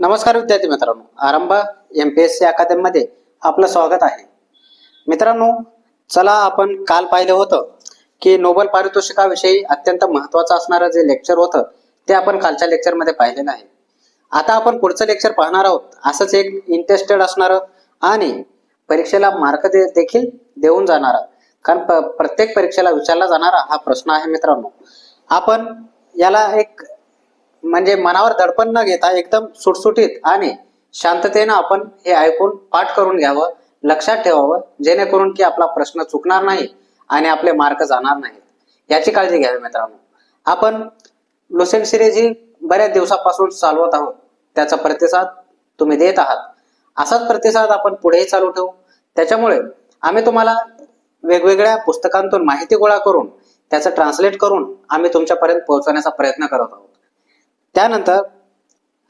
नमस्कार विद्यार्थी मित्रांनो. Aarambh M P S C अकादमीमध्ये आपलं स्वागत आहे. मित्रांनो चला आपण काल पाहिलं होतं की नोबल पारितोषिकाविषयी अत्यंत महत्वाचं असणारं जे लेक्चर होतं ते आपण कालच्या लेक्चरमध्ये पाहिलेलं आहे. आता आपण पुढचं लेक्चर पाहणार आहोत असंच एक इंटरेस्टेड असणारं आणि परीक्षेला मार्क दे देखील देऊन जाणारा कारण प्रत्येक परीक्षेला विचारला जाणारा हा प्रश्न आहे मित्रांनो. आपण याला एक म्हणजे मनावर दडपण न घेता एकदम सुटसुटीत आणि शांततेनं आपण हे ऐकून पाठ करून घ्यावं लक्षात ठेवावं जेणेकरून की आपला प्रश्न चुकणार नाही आणि आपले मार्क जाणार नाहीत. याची काळजी घ्यावी मित्रांनो. आपण लुसेंट सिरीज ही बऱ्याच दिवसापासून चालवत आहोत. त्याचा प्रतिसाद तुम्ही देत आहात. असाच प्रतिसाद आपण पुढेही चालू ठेवू. त्याच्यामुळे आम्ही तुम्हाला वेगवेगळ्या पुस्तकांतून माहिती गोळा करून त्याचं ट्रान्सलेट करून आम्ही तुमच्यापर्यंत पोहोचवण्याचा प्रयत्न करत आहोत. त्यानंतर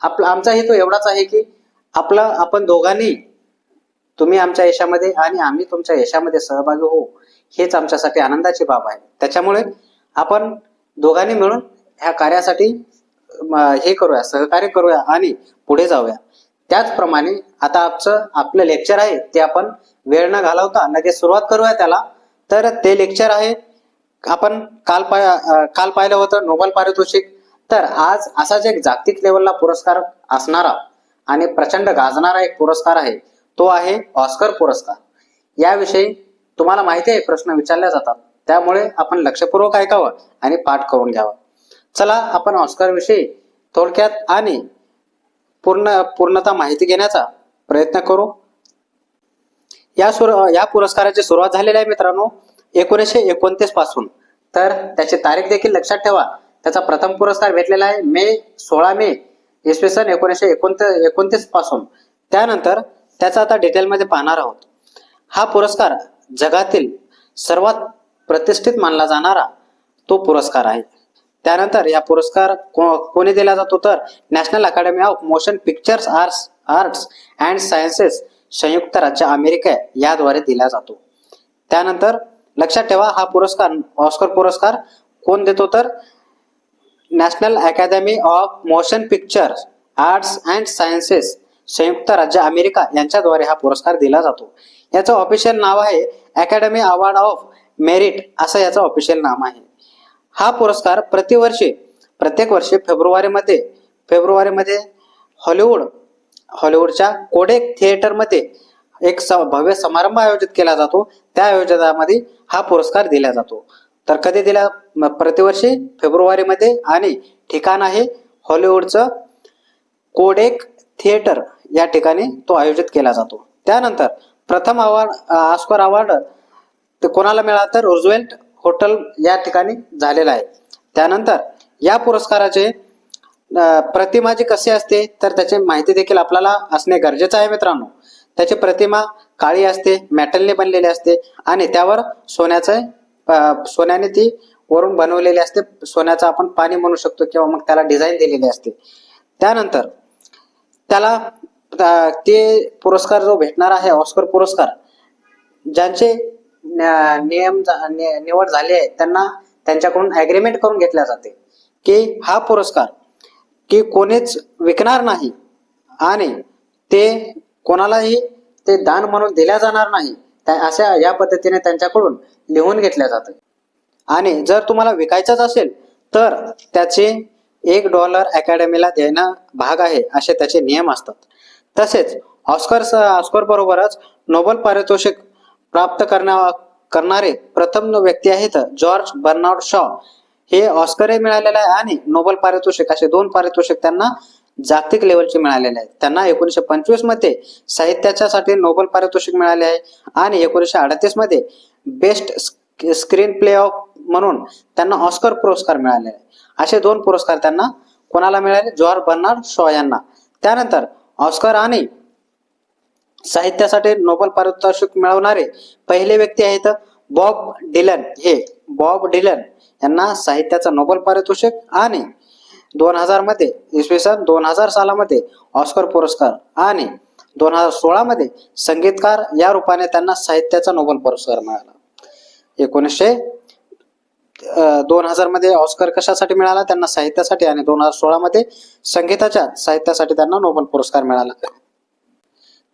आपला आमचा हेतू एवढाच आहे की आपलं आपण दोघांनी तुम्ही आमच्या यशामध्ये आणि आम्ही तुमच्या यशामध्ये सहभागी होऊ हेच आमच्यासाठी आनंदाची बाब आहे. त्याच्यामुळे आपण दोघांनी मिळून ह्या कार्यासाठी हे करूया सहकार्य करूया आणि पुढे जाऊया. त्याचप्रमाणे आता आमचं आपलं लेक्चर आहे ते आपण वेळ न घालवता लगेच सुरुवात करूया त्याला. तर ते लेक्चर आहे आपण काल पाय काल पाहिलं होतं नोबल पारितोषिक. तर आज असाच एक जागतिक लेवलला पुरस्कार असणारा आणि प्रचंड गाजणारा एक पुरस्कार आहे तो आहे ऑस्कर पुरस्कार. याविषयी तुम्हाला माहिती आहे प्रश्न विचारले जातात. त्यामुळे आपण लक्षपूर्वक ऐकावं आणि पाठ करून घ्यावं. चला आपण ऑस्कर विषयी थोडक्यात आणि पूर्ण पूर्णता माहिती घेण्याचा प्रयत्न करू. या सुर या पुरस्काराची सुरुवात झालेली आहे मित्रांनो एकोणीसशे एकोणतीसपासून. तर त्याची तारीख देखील लक्षात ठेवा. त्याचा प्रथम पुरस्कार भेटलेला आहे मे सोळा मे इसवी सन एकोणीसशे एकोणतीस एकोणतीसपासून. त्यानंतर त्याचा आता डिटेलमध्ये पाहणार आहोत. हा पुरस्कार जगातील सर्वात प्रतिष्ठित मानला जाणारा तो पुरस्कार आहे. त्यानंतर या पुरस्कार कोणी दिला जातो तर national academy of motion pictures arts arts and sciences संयुक्त राज्य अमेरिका याद्वारे दिला जातो. त्यानंतर लक्षात ठेवा हा पुरस्कार ऑस्कर पुरस्कार कोण देतो तर national academy of motion pictures arts and sciences संयुक्त राज्य अमेरिका यांच्याद्वारे हा पुरस्कार दिला जातो. याचं ऑफिशियल नाव आहे अकॅडमी अवॉर्ड ऑफ मेरिट असं याचं ऑफिशियल नाम आहे. हा पुरस्कार प्रतिवर्षी प्रत्येक वर्षी फेब्रुवारीमध्ये फेब्रुवारीमध्ये हॉलिवूड हॉलिवूडच्या कोडेक थिएटरमध्ये एक स- भव्य समारंभ आयोजित केला जातो. त्या आयोजनामध्ये हा पुरस्कार दिला जातो. तर कधी दिला? प्रतिवर्षी फेब्रुवारीमध्ये. आणि ठिकाण आहे हॉलिवूडचं कोडेक थिएटर. या ठिकाणी तो आयोजित केला जातो. त्यानंतर प्रथम अवॉर्ड ऑस्कर अवॉर्ड ते कोणाला मिळाला तर रोजवेल्ट हॉटेल या ठिकाणी झालेला आहे. त्यानंतर या पुरस्काराचे प्रतिमाची प्रतिमा जी कशी असते तर त्याची माहिती देखील आपल्याला असणे गरजेचं आहे मित्रांनो. त्याची प्रतिमा काळी असते मेटलने बनलेली असते आणि त्यावर सोन्याचं सोन्याने ती वरून बनवलेली असते. सोन्याचं आपण पाणी म्हणू शकतो किंवा मग त्याला डिझाईन दिलेली असते. त्यानंतर त्याला ते पुरस्कार जो भेटणार आहे ऑस्कर पुरस्कार ज्यांचे नियम झा- निवड झाली आहे त्यांना त्यांच्याकडून ऍग्रीमेंट करून घेतल्या जाते की हा पुरस्कार की कोणीच विकणार नाही आणि ते कोणालाही ते दान म्हणून दिल्या जाणार नाही. अशा या पद्धतीने त्यांच्याकडून लिहून घेतल्या जाते. आणि जर तुम्हाला विकायचंच असेल तर त्याचे एक डॉलर अकॅडमीला देणं भाग आहे असे त्याचे नियम असतात. तसेच ऑस्कर ऑस्कर बरोबरच नोबल पारितोषिक प्राप्त करण्या करणारे प्रथम व्यक्ती आहेत जॉर्ज बर्नार्ड शॉ. हे ऑस्करही मिळालेले आहे आणि नोबल पारितोषिक असे दोन पारितोषिक त्यांना जागतिक लेवलचे मिळालेले आहेत. त्यांना एकोणीसशे पंचवीसमध्ये साहित्याच्यासाठी नोबल पारितोषिक मिळाले आहे आणि एकोणीसशे अडतीसमध्ये बेस्ट स्क्रीन प्ले ऑफ म्हणून त्यांना ऑस्कर पुरस्कार मिळाले आहे. असे दोन पुरस्कार त्यांना कोणाला मिळाले? जॉर्ज बर्नार्ड शॉ यांना. त्यानंतर ऑस्कर आणि साहित्यासाठी नोबेल पारितोषिक मिळवणारे पहिले व्यक्ती आहेत बॉब डिलन. हे बॉब डिलन यांना साहित्याचा नोबेल पारितोषिक आणि दोन हजारमध्ये इसवी सन दोन हजार सालामध्ये ऑस्कर पुरस्कार आणि दोन हजार सोळामध्ये संगीतकार या रूपाने त्यांना साहित्याचा नोबेल पुरस्कार मिळाला. एकोणीसशे दोन हजारमध्ये ऑस्कर कशासाठी मिळाला? त्यांना साहित्यासाठी आणि दोन हजार सोळामध्ये संगीताच्या साहित्यासाठी त्यांना नोबेल पुरस्कार मिळाला.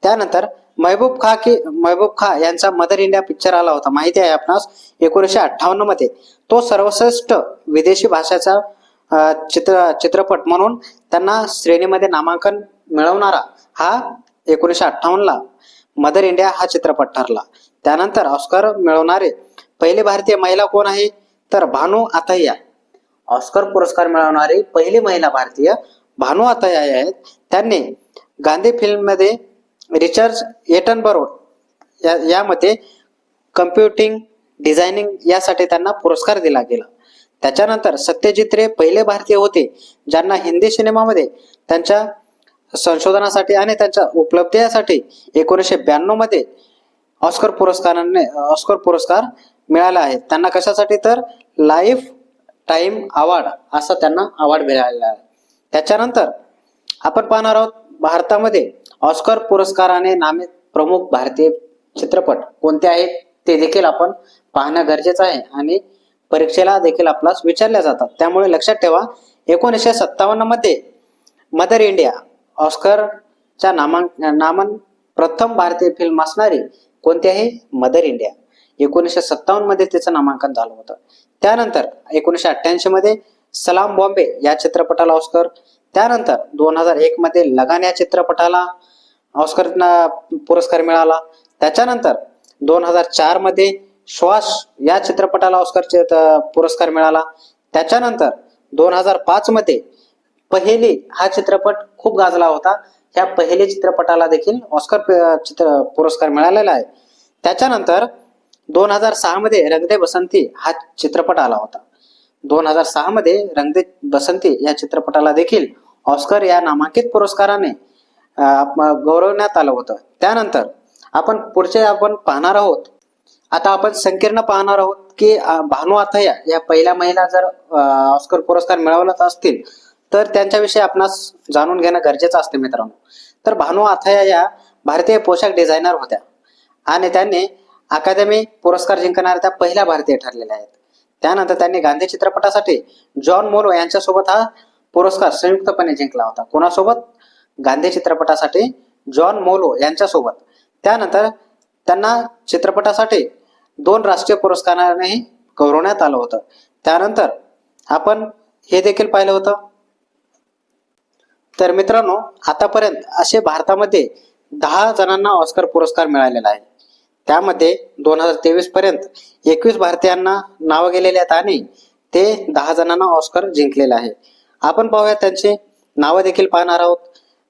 त्यानंतर महबूब खा की महबूब खा यांचा मदर इंडिया पिक्चर आला होता. माहिती आहे आपणास? एकोणीसशे अठ्ठावन्नमध्ये तो सर्वश्रेष्ठ विदेशी भाषेचा चित्र चित्रपट म्हणून त्यांना श्रेणीमध्ये नामांकन मिळवणारा हा एकोणीसशे अठ्ठावन्न ला मदर इंडिया हा चित्रपट ठरला. त्यानंतर ऑस्कर मिळवणारे पहिले भारतीय महिला कोण आहे? तर भानू आथैया ऑस्कर पुरस्कार मिळवणारी पहिली महिला भारतीय भानू आथैया आहेत. त्यांनी गांधी फिल्ममध्ये रिचर्ड एटनबरो या यामध्ये कम्प्युटिंग डिझायनिंग यासाठी त्यांना पुरस्कार दिला गेला. त्याच्यानंतर सत्यजित रे पहिले भारतीय होते ज्यांना हिंदी सिनेमामध्ये त्यांच्या संशोधनासाठी आणि त्यांच्या उपलब्धीसाठी एकोणीसशे ब्याण्णवमध्ये ऑस्कर पुरस्काराने ऑस्कर पुरस्कार मिळाला आहे. त्यांना कशासाठी तर लाईफ टाईम अवॉर्ड असा त्यांना अवॉर्ड मिळालेला आहे. त्याच्यानंतर आपण पाहणार आहोत भारतामध्ये ऑस्कर पुरस्काराने नामित प्रमुख भारतीय चित्रपट कोणते आहेत ते देखील आपण पाहणं गरजेचं आहे. आणि परीक्षेला देखील आपल्यास विचारल्या जातात. त्यामुळे लक्षात ठेवा एकोणीसशे सत्तावन्नमध्ये मदर इंडिया ऑस्करच्या नामांक नामन प्रथम भारतीय फिल्म असणारी कोणती आहे मदर इंडिया. एकोणीसशे सत्तावन्नमध्ये तिचं नामांकन झालं होतं. त्यानंतर एकोणीसशे अठ्ठ्याऐंशी मध्ये सलाम बॉम्बे या चित्रपटाला ऑस्कर. त्यानंतर दोन हजार एक मध्ये लगान या चित्रपटाला ऑस्कर पुरस्कार मिळाला. त्याच्यानंतर दोन हजार चारमध्ये श्वास या चित्रपटाला ऑस्कर त- पुरस्कार मिळाला. त्याच्यानंतर दोन हजार पाच मध्ये पहेली हा चित्रपट खूप गाजला होता. ह्या पहिले चित्रपटाला देखील ऑस्कर चित्र पुरस्कार मिळालेला आहे. त्याच्यानंतर दोन हजार सहा मध्ये रंगदे बसंती हा चित्रपट आला होता. दोन हजार सहा मध्ये रंगदे बसंती या चित्रपटाला देखील ऑस्कर या नामांकित पुरस्काराने गौरवण्यात आलं होतं. त्यानंतर आपण पुढचे आपण पाहणार आहोत आता आपण संकीर्ण पाहणार आहोत की भानु भानू आथया या पहिल्या महिला जर ऑस्कर पुरस्कार मिळवत असतील तर त्यांच्याविषयी आपणास जाणून घेणं गरजेचं असते मित्रांनो. तर भानू आथया या भारतीय पोशाख डिझायनर होत्या आणि त्यांनी अकादमी पुरस्कार जिंकणाऱ्या त्या पहिल्या भारतीय ठरलेल्या आहेत. त्यानंतर त्यांनी गांधी चित्रपटासाठी जॉन मोलो यांच्यासोबत हा पुरस्कार संयुक्तपणे जिंकला होता. कोणासोबत? गांधी चित्रपटासाठी जॉन मोलो यांच्यासोबत. त्यानंतर त्यांना चित्रपटासाठी दोन राष्ट्रीय पुरस्कारानेही गौरवण्यात आलं होतं. त्यानंतर आपण हे देखील पाहिलं होतं. तर मित्रांनो आतापर्यंत असे भारतामध्ये दहा जणांना ऑस्कर पुरस्कार मिळालेला आहे. त्यामध्ये दोन हजार तेवीस पर्यंत एकवीस भारतीयांना नावं गेलेले आहेत आणि ते दहा जणांना ऑस्कर जिंकलेला आहे. आपण पाहूया त्यांची नावं देखील पाहणार आहोत.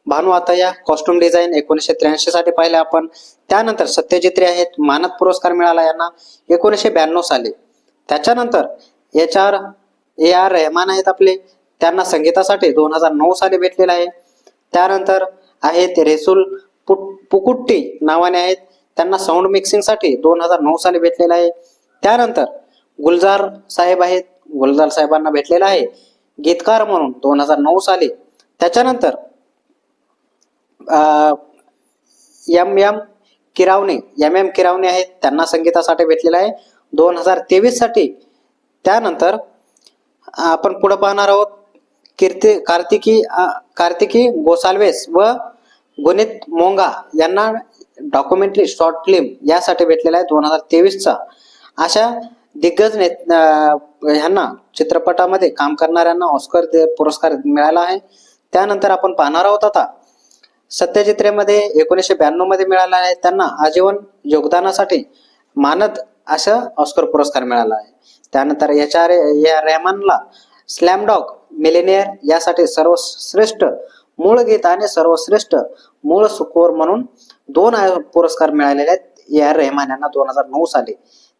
भानू या कॉस्ट्युम डिझाईन एकोणीसशे त्र्याऐंशी साठी पाहिले आपण. त्यानंतर सत्यजित रे आहेत मानद पुरस्कार मिळाला यांना एकोणीसशे ब्याण्णव साली. त्याच्यानंतर H R A R Rahman आहेत आपले त्यांना संगीतासाठी दोन हजार नऊ साली भेटलेला आहे. त्यानंतर आहेत रेसुल पुकुट्टी नावाने आहेत त्यांना साऊंड मिक्सिंगसाठी दोन हजार नऊ साली भेटलेला आहे. त्यानंतर गुलजार साहेब आहेत गुलजार साहेबांना भेटलेला आहे गीतकार म्हणून दोन हजार नऊ साली. त्याच्यानंतर M M Keeravani M M Keeravani आहेत त्यांना संगीतासाठी भेटलेला आहे. दोन हजार तेवीससाठी त्यानंतर आपण पुढे पाहणार आहोत कीर्ती कार्तिकी कार्तिकी गोसाल्वेस व गुणित मोंगा यांना डॉक्युमेंटरी शॉर्ट फिल्म यासाठी भेटलेला आहे दोन हजार तेवीसचा अशा दिग्गज ने ह्यांना चित्रपटामध्ये काम करणाऱ्यांना ऑस्कर दे- पुरस्कार मिळाला आहे. त्यानंतर आपण पाहणार आहोत आता सत्यजित रेमध्ये एकोणीसशे ब्याण्णवमध्ये मिळाला आहे. त्यांना आजीवन योगदानासाठी मानद असं ऑस्कर पुरस्कार मिळाला आहे. त्यानंतर एच आर या रेहमानला स्लॅमडॉग मिलेनियर यासाठी सर्वश्रेष्ठ मूळ गीत आणि सर्वश्रेष्ठ मूळ सुकोर म्हणून दोन पुरस्कार मिळालेले आहेत. ए आर रेहमान यांना दोन हजार नऊ साली.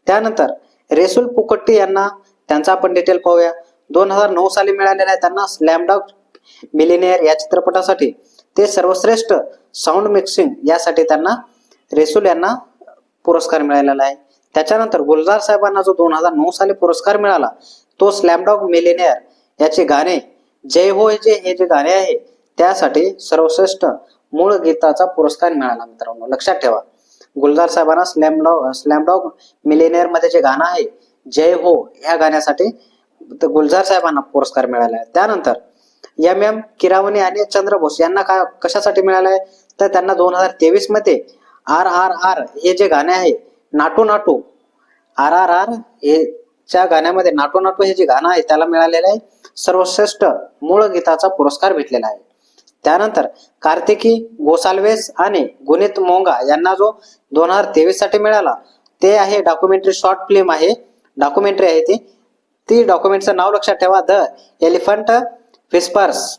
त्यानंतर रेसुल पुकट्टी यांना त्यांचा आपण डिटेल पाहूया. दोन हजार नऊ साली मिळालेला आहे त्यांना स्लॅमडॉग मिलिनियर या चित्रपटासाठी ते सर्वश्रेष्ठ साऊंड मिक्सिंग यासाठी त्यांना रेसुल यांना पुरस्कार मिळालेला आहे. त्याच्यानंतर गुलजार साहेबांना जो दोन हजार नऊ साली पुरस्कार मिळाला तो स्लॅमडॉग मिलेनियर याचे गाणे जय हो जे हे जे गाणे आहे त्यासाठी सर्वश्रेष्ठ मूळ गीताचा पुरस्कार मिळाला मित्रांनो. लक्षात ठेवा. गुलजार साहेबांना स्लॅमडॉग स्लॅमडॉग मिलेनियरमध्ये जे गाणं आहे जय हो या गाण्यासाठी गुलजार साहेबांना पुरस्कार मिळाला आहे. त्यानंतर एम एम किरावणे आणि चंद्र बोस यांना का कशासाठी मिळालं आहे तर त्यांना दोन हजार तेवीसमध्ये आर आर आर हे जे गाणे आहे Naatu Naatu R R R हे च्या गाण्यामध्ये नाटू नाटू हे जे गाणं आहे त्याला मिळालेलं आहे. सर्वश्रेष्ठ मूळ गीताचा पुरस्कार भेटलेला आहे. त्यानंतर कार्तिकी गोसाल्वेस आणि गुणित मोंगा यांना जो दोन हजार तेवीससाठी मिळाला ते आहे डॉक्युमेंटरी शॉर्ट फिल्म आहे. डॉक्युमेंटरी आहे ती. ती डॉक्युमेंटचं नाव लक्षात ठेवा. The elephant whispers.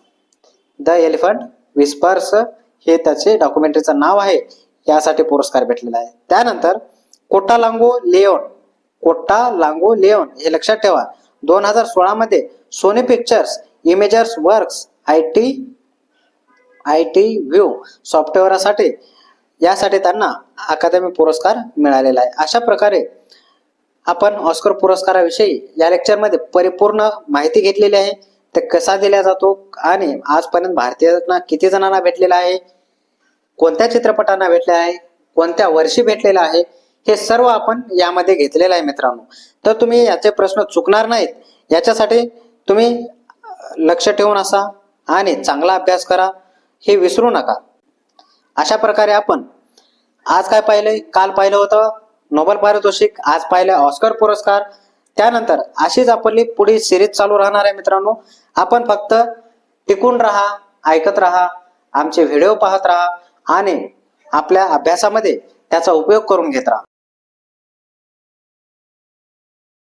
The elephant whispers हे त्याचे डॉक्युमेंटरीचं नाव आहे. यासाठी पुरस्कार भेटलेला आहे. त्यानंतर Kota Lango Leon Kota Lango Leon हे लक्षात ठेवा. दोन हजार सोळा मध्ये Sony pictures imagers works I T I T view सॉफ्टवेअरसाठी यासाठी त्यांना अकादमी पुरस्कार मिळालेला आहे. अशा प्रकारे आपण ऑस्कर पुरस्काराविषयी या लेक्चरमध्ये परिपूर्ण माहिती घेतलेली आहे. ते कसा दिला जातो? आणि आजपर्यंत भारतीयांना किती जणांना भेटलेला आहे? कोणत्या चित्रपटांना भेटले आहे? कोणत्या वर्षी भेटलेला आहे? हे सर्व आपण यामध्ये घेतलेलं आहे मित्रांनो. तर तुम्ही याचे प्रश्न चुकणार नाहीत. याच्यासाठी तुम्ही लक्ष ठेवून असा आणि चांगला अभ्यास करा. हे विसरू नका. अशा प्रकारे आपण आज काय पाहिलंय? काल पाहिलं होतं नोबेल पारितोषिक आज पाहिलं ऑस्कर पुरस्कार. त्यानंतर अशीच आपली पुढील सिरीज चालू राहणार आहे मित्रांनो. आपण फक्त टिकून राहा ऐकत राहा आमचे व्हिडिओ पाहत राहा आणि आपल्या अभ्यासामध्ये त्याचा उपयोग करून घेत राहा.